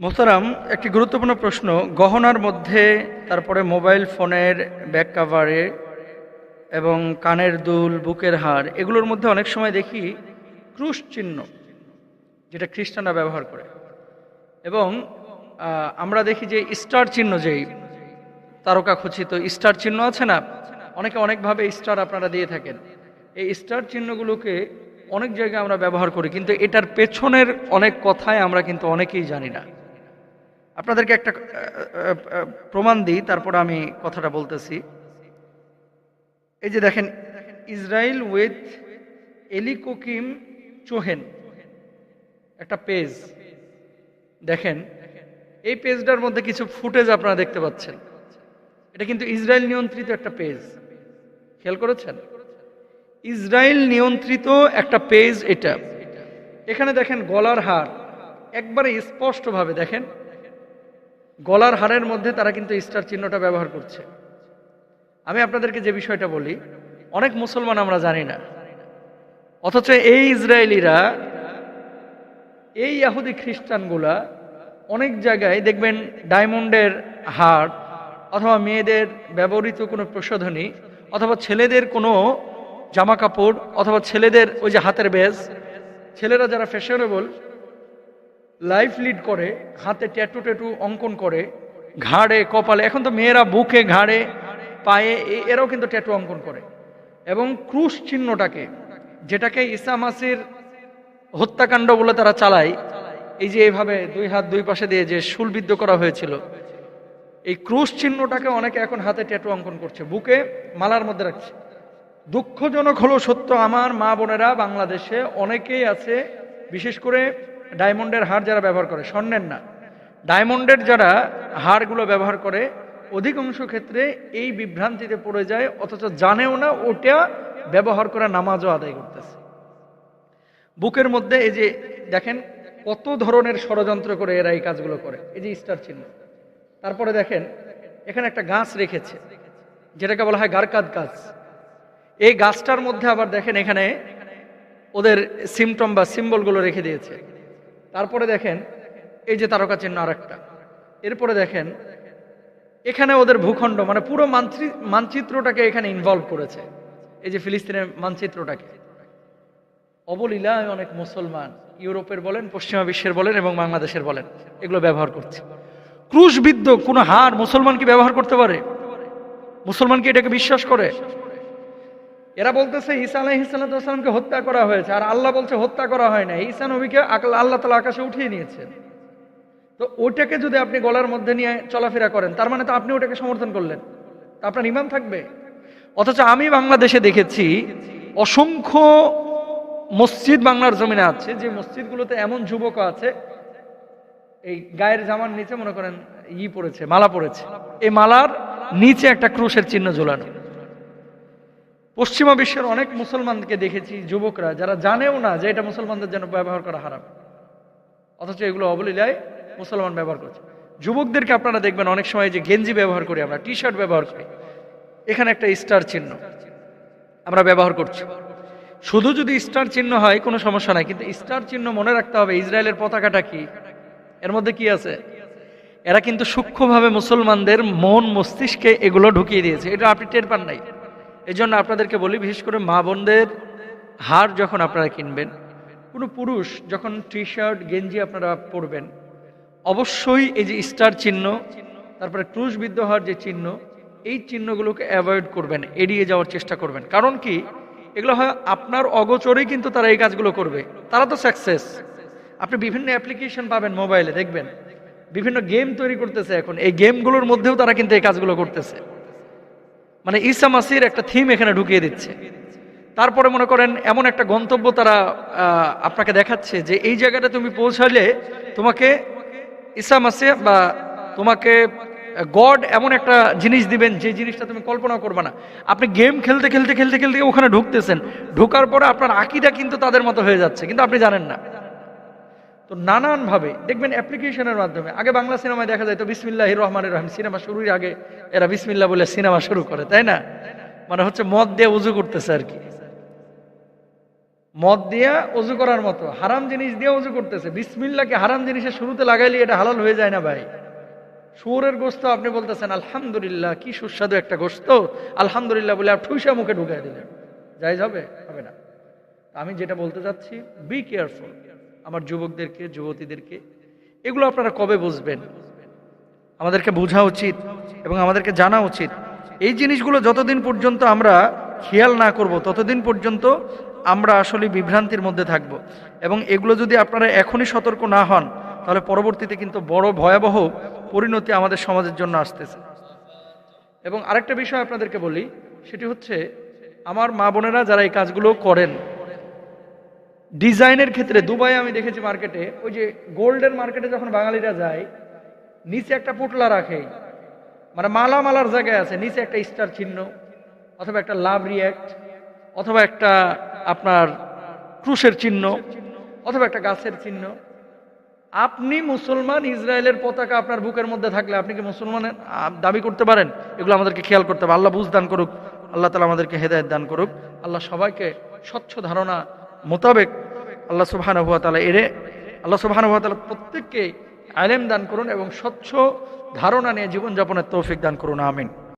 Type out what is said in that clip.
মোহতারাম, একটি গুরুত্বপূর্ণ প্রশ্ন। গহনার মধ্যে, তারপরে মোবাইল ফোনের ব্যাক কাভারে এবং কানের দুল, বুকের হার, এগুলোর মধ্যে অনেক সময় দেখি ক্রুশ চিহ্ন, যেটা খ্রিস্টানরা ব্যবহার করে। এবং আমরা দেখি যে স্টার চিহ্ন যেই, তারকা খচিত স্টার চিহ্ন আছে না? অনেকে অনেকভাবে স্টার আপনারা দিয়ে থাকেন। এই স্টার চিহ্নগুলোকে অনেক জায়গায় আমরা ব্যবহার করি, কিন্তু এটার পেছনের অনেক কথাই আমরা কিন্তু অনেকেই জানি না। আপনাদেরকে একটা প্রমাণ দিই, তারপর আমি কথাটা বলতেছি। এই যে দেখেন ইসরায়েল উইথ এলিকোকিম চোহেন, একটা পেজ দেখেন, এই পেজটার মধ্যে কিছু ফুটেজ আপনারা দেখতে পাচ্ছেন। এটা কিন্তু ইসরায়েল নিয়ন্ত্রিত একটা পেজ খেয়াল করেছেন? ইসরায়েল নিয়ন্ত্রিত একটা পেজ এটা। এখানে দেখেন, গলার হার। একবারে স্পষ্টভাবে দেখেন গলার হারের মধ্যে তারা কিন্তু স্টার চিহ্নটা ব্যবহার করছে। আমি আপনাদেরকে যে বিষয়টা বলি, অনেক মুসলমান আমরা জানি না। অথচ এই ইসরায়েলিরা, এই ইয়াহুদি খ্রিস্টানগুলা অনেক জায়গায় দেখবেন ডায়মন্ডের হার অথবা মেয়েদের ব্যবহৃত কোনো প্রসাধনী অথবা ছেলেদের কোনো জামা কাপড় অথবা ছেলেদের ওই যে হাতের বেজ ছেলেরা যারা ফ্যাশনেবল লাইফ লিড করে, হাতে ট্যাটু ট্যাটু অঙ্কন করে, ঘাড়ে, কপালে, এখন তো মেয়েরা বুকে, ঘাড়ে, পায়ে এরাও কিন্তু ট্যাটু অঙ্কন করে। এবং ক্রুশ চিহ্নটাকে, যেটাকে ইসা মাসির হত্যাকাণ্ড বলে তারা চালায়, এই যে এইভাবে দুই হাত দুই পাশে দিয়ে যে শুলবিদ্ধ করা হয়েছিল, এই ক্রুশ চিহ্নটাকে অনেকে এখন হাতে ট্যাটু অঙ্কন করছে, বুকে মালার মধ্যে রাখছে। দুঃখজনক হলো সত্য, আমার মা বোনেরা বাংলাদেশে অনেকেই আছে, বিশেষ করে ডায়মন্ডের হার যারা ব্যবহার করে, স্বর্ণের না। ডায়মন্ডের যারা হারগুলো ব্যবহার করে, অধিকাংশ ক্ষেত্রে এই বিভ্রান্তিতে পড়ে যায়, অথচ জানেও না ওটা ব্যবহার করে নামাজও আদায় করতেছে। বুকের মধ্যে এই যে দেখেন কত ধরনের ষড়যন্ত্র করে এরা এই কাজগুলো করে, এই যে স্টার চিহ্ন। তারপরে দেখেন, এখানে একটা গাছ রেখেছে, যেটাকে বলা হয় গারকাদ গাছ। এই গাছটার মধ্যে আবার দেখেন এখানে ওদের সিমটম বা সিম্বলগুলো রেখে দিয়েছে। তারপরে দেখেন, এই যে তারকা চিহ্ন আর একটা এরপরে দেখেন, এখানে ওদের ভূখণ্ড মানে পুরো মানচিত্রটাকে এখানে ইনভলভ করেছে। এই যে ফিলিস্তিনের মানচিত্রটাকে। অবলীলায় অনেক মুসলমান, ইউরোপের বলেন, পশ্চিমা বিশ্বের বলেন এবং বাংলাদেশের বলেন, এগুলো ব্যবহার করছে। ক্রুশবিদ্ধ কোনো হার মুসলমান কি ব্যবহার করতে পারে? মুসলমান কি এটাকে বিশ্বাস করে? এরা বলতেছে, ঈসা আলাইহিসাল্লামকে হত্যা করা হয়েছে। আর আল্লাহ বলছে, হত্যা করা হয় না ঈসা নবীকে আল্লাহ তালা আকাশে উঠিয়ে নিয়েছেন। তো ওটাকে যদি আপনি গলার মধ্যে নিয়ে চলাফেরা করেন, তার মানে তো আপনি ওটাকে সমর্থন করলেন। আপনার ইমান থাকবে? অথচ আমি বাংলাদেশে দেখেছি, অসংখ্য মসজিদ বাংলার জমিনে আছে, যে মসজিদগুলোতে এমন যুবক আছে, এই গায়ের জামার নিচে মনে করেন, ই পড়েছে, মালা পড়েছে। এই মালার নিচে একটা ক্রুশের চিহ্ন ঝোলানো। পশ্চিমা বিশ্বের অনেক মুসলমানকে দেখেছি, যুবকরা, যারা জানেও না যে এটা মুসলমানদের জন্য ব্যবহার করা হারাম। অথচ এগুলো অবলীলায় মুসলমান ব্যবহার করছে। যুবকদেরকে আপনারা দেখবেন অনেক সময় যে গেঞ্জি ব্যবহার করি আমরা টি শার্ট ব্যবহার করি। এখানে একটা স্টার চিহ্ন আমরা ব্যবহার করছি। শুধু যদি স্টার চিহ্ন হয়, কোনো সমস্যা নাই, কিন্তু স্টার চিহ্ন মনে রাখতে হবে, ইসরায়েলের পতাকাটা কি? এর মধ্যে কি আছে? এরা কিন্তু সূক্ষ্মভাবে মুসলমানদের মন মস্তিষ্কে এগুলো ঢুকিয়ে দিয়েছে। এটা আপনি টের পান নাই। এই জন্য আপনাদেরকে বলি, বিশেষ করে মা বোনদের হার যখন আপনারা কিনবেন, কোনো পুরুষ যখন টি শার্ট গেঞ্জি আপনারা পরবেন, অবশ্যই এই যে স্টার চিহ্ন, তারপরে ক্রুশবিদ্ধ হওয়ার যে চিহ্ন, এই চিহ্নগুলোকে অ্যাভয়েড করবেন, এড়িয়ে যাওয়ার চেষ্টা করবেন। কারণ কি? এগুলো হয় আপনার অগোচরেই কিন্তু তারা এই কাজগুলো করবে। তারা তো সাকসেস আপনি বিভিন্ন অ্যাপ্লিকেশন পাবেন মোবাইলে দেখবেন? বিভিন্ন গেম তৈরি করতেছে এখন। এই গেমগুলোর মধ্যেও তারা কিন্তু এই কাজগুলো করতেছে। মানে ঈসা মাসির একটা থিম এখানে ঢুকিয়ে দিচ্ছে। তারপরে মনে করেন এমন একটা গন্তব্য তারা আপনাকে দেখাচ্ছে যে এই জায়গাটা তুমি পৌঁছালে তোমাকে ঈসা মাসে বা তোমাকে গড এমন একটা জিনিস দিবেন যে জিনিসটা তুমি কল্পনা করবে না। আপনি গেম খেলতে খেলতে খেলতে খেলতে ওখানে ঢুকতেছেন। ঢোকার পরে আপনার আকিটা কিন্তু তাদের মতো হয়ে যাচ্ছে, কিন্তু আপনি জানেন না। তো নানানভাবে, দেখবেন অ্যাপ্লিকেশনের মাধ্যমে। আগে বাংলা সিনেমায় দেখা যায় তো বিসমিল্লাহ রহমানের রহিম, সিনেমা শুরুর আগে এরা বিসমিল্লাহ বলে সিনেমা শুরু করে, তাই না? মানে হচ্ছে মদ দিয়ে উজু করতেছে আর কি। মদ দিয়া অজু করার মতো, হারাম জিনিস দিয়ে অজু করতেছে। বিসমিল্লাকে হারাম জিনিসের শুরুতে লাগাইলে এটা হালাল হয়ে যায় না ভাই। শুয়োরের গোস্ত আপনি বলতেছেন, আলহামদুলিল্লাহ, কি সুস্বাদু একটা গোস্ত। আলহামদুলিল্লাহ বলে আপনি ঠুসা মুখে ঢুকাই দিলেন। যাই হবে হবে না। আমি যেটা বলতে চাচ্ছি বি কেয়ারফুল আমার যুবকদেরকে, যুবতীদেরকে, এগুলো আপনারা কবে বুঝবেন? আমাদেরকে বোঝা উচিত এবং আমাদেরকে জানা উচিত। এই জিনিসগুলো যতদিন পর্যন্ত আমরা খেয়াল না করব, ততদিন পর্যন্ত আমরা আসলে বিভ্রান্তির মধ্যে থাকব। এবং এগুলো যদি আপনারা এখনই সতর্ক না হন, তাহলে পরবর্তীতে কিন্তু বড় ভয়াবহ পরিণতি আমাদের সমাজের জন্য আসতেছে। এবং আরেকটা বিষয় আপনাদেরকে বলি, সেটি হচ্ছে, আমার মা বোনেরা যারা এই কাজগুলো করেন ডিজাইনের ক্ষেত্রে দুবাই আমি দেখেছি মার্কেটে ওই যে গোল্ডের মার্কেটে যখন বাঙালিরা যায়, নিচে একটা পুটলা রাখে। মানে মালা মালার জায়গায় আছে, নিচে একটা স্টার চিহ্ন, অথবা একটা লাভ রিয়াক্ট অথবা একটা আপনার ক্রুশের চিহ্ন, অথবা একটা গাছের চিহ্ন। আপনি মুসলমান, ইসরায়েলের পতাকা আপনার বুকের মধ্যে থাকলে আপনি কি মুসলমানের দাবি করতে পারেন? এগুলো আমাদেরকে খেয়াল করতে হবে। আল্লাহ বুঝ দান করুক, আল্লাহ তালা আমাদেরকে হেদায়ত দান করুক। আল্লাহ সবাইকে স্বচ্ছ ধারণা মোতাবেক আল্লাহ সুবহান হুয়া তালা এরে আল্লাহ সুবহান হুয়া তালা প্রত্যেককে আলেম দান করুন এবং স্বচ্ছ ধারণা নিয়ে জীবনযাপনের তৌফিক দান করুন, আমিন।